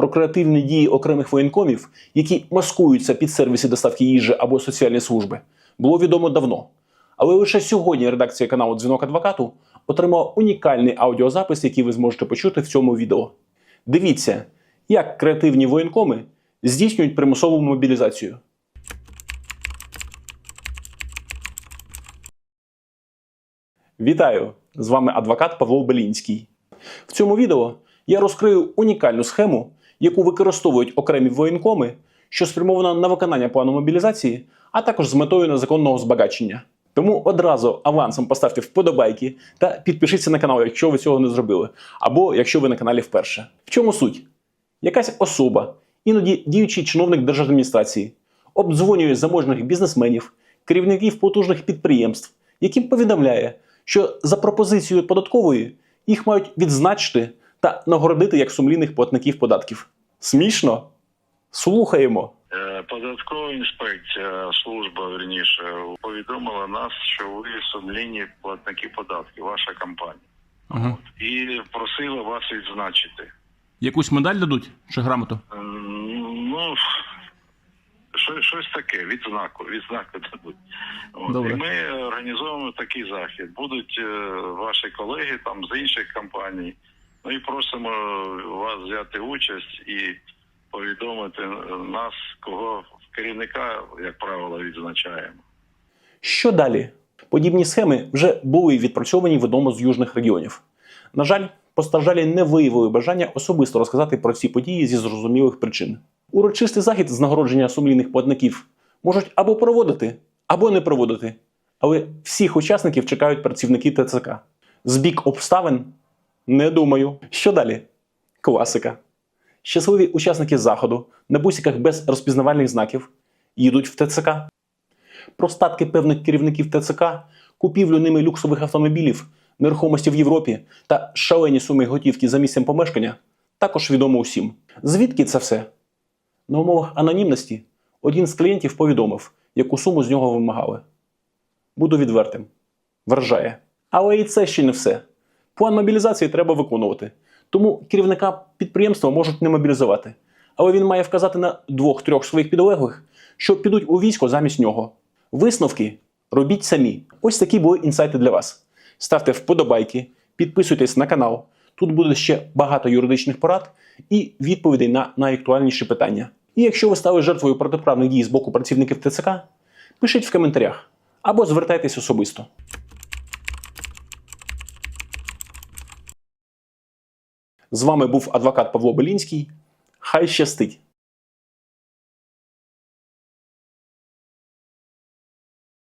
про креативні дії окремих воєнкомів, які маскуються під сервіси доставки їжі або соціальні служби, було відомо давно. Але лише сьогодні редакція каналу Дзвінок Адвокату отримала унікальний аудіозапис, який ви зможете почути в цьому відео. Дивіться, як креативні воєнкоми здійснюють примусову мобілізацію. Вітаю! З вами адвокат Павло Белінський. В цьому відео я розкрию унікальну схему, яку використовують окремі воєнкоми, що спрямована на виконання плану мобілізації, а також з метою незаконного збагачення. Тому одразу авансом поставте вподобайки та підпишіться на канал, якщо ви цього не зробили, або якщо ви на каналі вперше. В чому суть? Якась особа, іноді діючий чиновник держадміністрації, обдзвонює заможних бізнесменів, керівників потужних підприємств, яким повідомляє, що за пропозицією податкової їх мають відзначити та нагородити як сумлінних платників податків. Смішно? Слухаємо. Е, Податкова інспекція, служба верніше, повідомила нас, що ви сумлінні платники податків, ваша компанія, Ага. і просила вас відзначити. Якусь медаль дадуть чи грамоту? Ну що- щось таке, відзнаку, відзнаку дадуть. От. Добре. І ми організовуємо такий захід. Будуть е, ваші колеги там з інших компаній. Просимо вас взяти участь і повідомити нас, кого керівника, як правило, відзначаємо. Що далі? Подібні схеми вже були відпрацьовані в одному з южних регіонів. На жаль, постраждалі не виявили бажання особисто розказати про ці події зі зрозумілих причин. Урочистий захід з нагородження сумлінних платників можуть або проводити, або не проводити. Але всіх учасників чекають працівники ТЦК. Збік обставин? Не думаю. Що далі? Класика. Щасливі учасники заходу на бусиках без розпізнавальних знаків їдуть в ТЦК. Про статки певних керівників ТЦК, купівлю ними люксових автомобілів, нерухомості в Європі та шалені суми готівки за місцем помешкання також відомо усім. Звідки це все? На умовах анонімності один з клієнтів повідомив, яку суму з нього вимагали. Буду відвертим. Вражає. Але і це ще не все. План мобілізації треба виконувати. Тому керівника підприємства можуть не мобілізувати. Але він має вказати на двох-трьох своїх підлеглих, що підуть у військо замість нього. Висновки робіть самі. Ось такі були інсайти для вас. Ставте вподобайки, підписуйтесь на канал. Тут буде ще багато юридичних порад і відповідей на найактуальніші питання. І якщо ви стали жертвою протиправних дій з боку працівників ТЦК, пишіть в коментарях або звертайтесь особисто. З вами був адвокат Павло Белінський. Хай щастить!